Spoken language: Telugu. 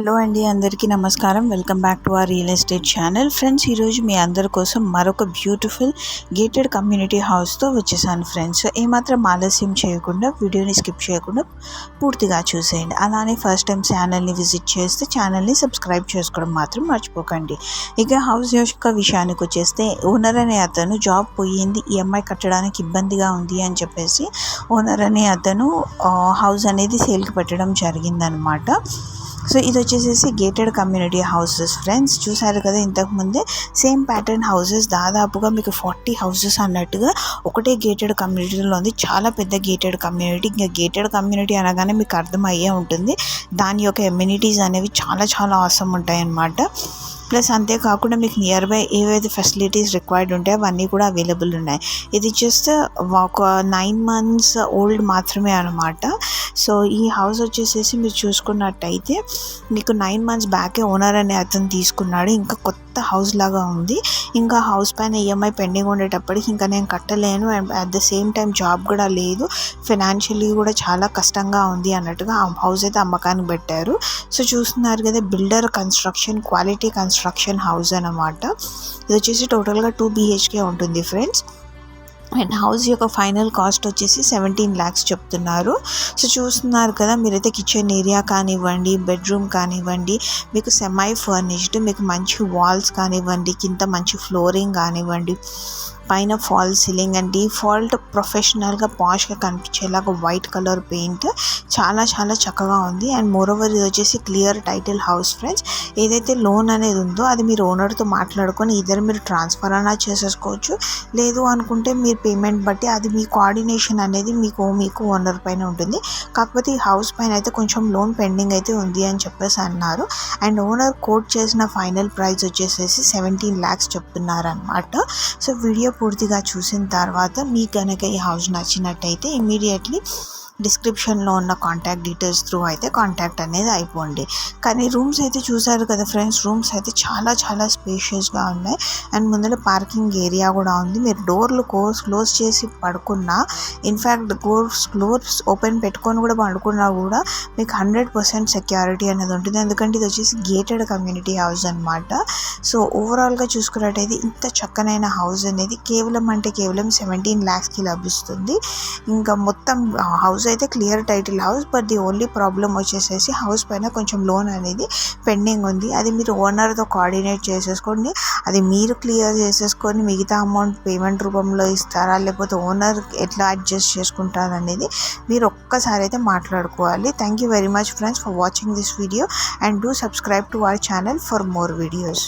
హలో అండి అందరికీ నమస్కారం. Welcome back to our real estate channel. Friends ఈరోజు మీ అందరి కోసం మరొక బ్యూటిఫుల్ గేటెడ్ కమ్యూనిటీ హౌస్తో వచ్చేసాను ఫ్రెండ్స్. ఏమాత్రం ఆలస్యం చేయకుండా వీడియోని స్కిప్ చేయకుండా పూర్తిగా చూసేయండి. అలానే ఫస్ట్ టైం ఛానల్ని విజిట్ చేస్తే ఛానల్ని సబ్స్క్రైబ్ చేసుకోవడం మాత్రం మర్చిపోకండి. ఇక హౌస్ యొక్క విషయానికి వచ్చేస్తే ఓనర్ అనే అతను జాబ్ పోయింది ఈఎంఐ కట్టడానికి ఇబ్బందిగా ఉంది అని చెప్పేసి ఓనర్ అనే అతను హౌస్ అనేది సేల్కి పెట్టడం జరిగిందనమాట. సో ఇది వచ్చేసేసి గేటెడ్ కమ్యూనిటీ హౌసెస్ ఫ్రెండ్స్ చూసారు కదా ఇంతకుముందే సేమ్ ప్యాటర్న్ హౌసెస్ దాదాపుగా మీకు ఫార్టీ హౌసెస్ అన్నట్టుగా ఒకటే గేటెడ్ కమ్యూనిటీలో ఉంది. చాలా పెద్ద గేటెడ్ కమ్యూనిటీ ఇంకా గేటెడ్ కమ్యూనిటీ అనగానే మీకు అర్థమయ్యే ఉంటుంది. దాని యొక్క ఎమ్యూనిటీస్ అనేవి చాలా చాలా అవసరం ఉంటాయన్నమాట. ప్లస్ అంతేకాకుండా మీకు నియర్ బై ఏవైతే ఫెసిలిటీస్ రిక్వైర్డ్ ఉంటాయో అవన్నీ కూడా అవైలబుల్ ఉన్నాయి. ఇది జస్ట్ ఒక నైన్ మంత్స్ ఓల్డ్ మాత్రమే అనమాట సో ఈ హౌస్ వచ్చేసేసి మీరు చూసుకున్నట్టయితే మీకు నైన్ మంత్స్ బ్యాకే ఓనర్ అనే అతను తీసుకున్నాడు. ఇంకా కొత్త హౌస్ లాగా ఉంది. ఇంకా హౌస్ పైన ఈఎంఐ పెండింగ్ ఉండేటప్పటికి ఇంకా నేను కట్టలేను. And at the same time job కూడా లేదు. ఫినాన్షియలీ కూడా చాలా కష్టంగా ఉంది అన్నట్టుగా ఆ హౌస్ అయితే అమ్మకానికి పెట్టారు. సో చూస్తున్నారు కదా builder construction quality construction house అనమాట ఇది వచ్చేసి టోటల్గా టూ బీహెచ్కే ఉంటుంది ఫ్రెండ్స్ అండ్ హౌస్ యొక్క ఫైనల్ కాస్ట్ వచ్చేసి సెవెంటీన్ ల్యాక్స్ చెప్తున్నారు. సో చూస్తున్నారు కదా మీరైతే కిచెన్ ఏరియా కానివ్వండి బెడ్రూమ్ కానివ్వండి మీకు సెమై ఫర్నిష్డ్ మీకు మంచి వాల్స్ కానివ్వండి కింద మంచి ఫ్లోరింగ్ కానివ్వండి పైన ఫాల్ సీలింగ్ అండ్ డిఫాల్ట్ ప్రొఫెషనల్గా పాష్గా కనిపించేలాగా వైట్ కలర్ పెయింట్. చాలా చాలా చక్కగా ఉంది. అండ్ మోరోవర్ ఇది వచ్చేసి క్లియర్ టైటిల్ హౌస్ ఫ్రెండ్స్. ఏదైతే లోన్ అనేది ఉందో అది మీరు ఓనర్తో మాట్లాడుకొని ఇద్దరు మీరు ట్రాన్స్ఫర్ అయినా చేసేసుకోవచ్చు. లేదు అనుకుంటే మీరు పేమెంట్ బట్టి అది మీ కోఆర్డినేషన్ అనేది మీకు మీకు ఓనర్ పైన ఉంటుంది. కాకపోతే ఈ హౌస్ పైన అయితే కొంచెం లోన్ పెండింగ్ అయితే ఉంది అని చెప్పేసి అన్నారు. అండ్ ఓనర్ కోట్ చేసిన ఫైనల్ ప్రైస్ వచ్చేసేసి సెవెంటీన్ ల్యాక్స్ చెప్తున్నారు అనమాట సో వీడియో పూర్తిగా చూసిన తర్వాత మీకు కనుక ఈ హౌస్ నచ్చినట్టయితే ఇమీడియట్లీ డిస్క్రిప్షన్లో ఉన్న కాంటాక్ట్ డీటెయిల్స్ త్రూ అయితే కాంటాక్ట్ అనేది అయిపోండి. కానీ రూమ్స్ అయితే చూసారు కదా ఫ్రెండ్స్ రూమ్స్ అయితే చాలా చాలా స్పేషియస్గా ఉన్నాయి. అండ్ ముందర పార్కింగ్ ఏరియా కూడా ఉంది. మీరు డోర్లు కోర్స్ క్లోజ్ చేసి పడుకున్నా ఇన్ఫ్యాక్ట్ డోర్స్ క్లోజ్ ఓపెన్ పెట్టుకొని కూడా పడుకున్నా కూడా మీకు హండ్రెడ్ పర్సెంట్ సెక్యూరిటీ అనేది ఉంటుంది. ఎందుకంటే ఇది వచ్చేసి గేటెడ్ కమ్యూనిటీ హౌస్ అనమాట సో ఓవరాల్గా చూసుకున్నట్టయితే ఇంత చక్కనైన హౌస్ అనేది కేవలం అంటే కేవలం సెవెంటీన్ ల్యాక్స్కి లభిస్తుంది. ఇంకా మొత్తం హౌస్ హౌస్ అయితే clear title house but the only problem వచ్చేసేసి హౌస్ పైన కొంచెం లోన్ అనేది పెండింగ్ ఉంది. అది మీరు ఓనర్తో కోఆర్డినేట్ చేసేసుకోండి. అది మీరు క్లియర్ చేసేసుకొని మిగతా అమౌంట్ పేమెంట్ రూపంలో ఇస్తారా లేకపోతే ఓనర్ ఎట్లా అడ్జస్ట్ చేసుకుంటారు అనేది మీరు ఒక్కసారి అయితే మాట్లాడుకోవాలి. Thank you very much friends for watching this video and do subscribe to our channel for more videos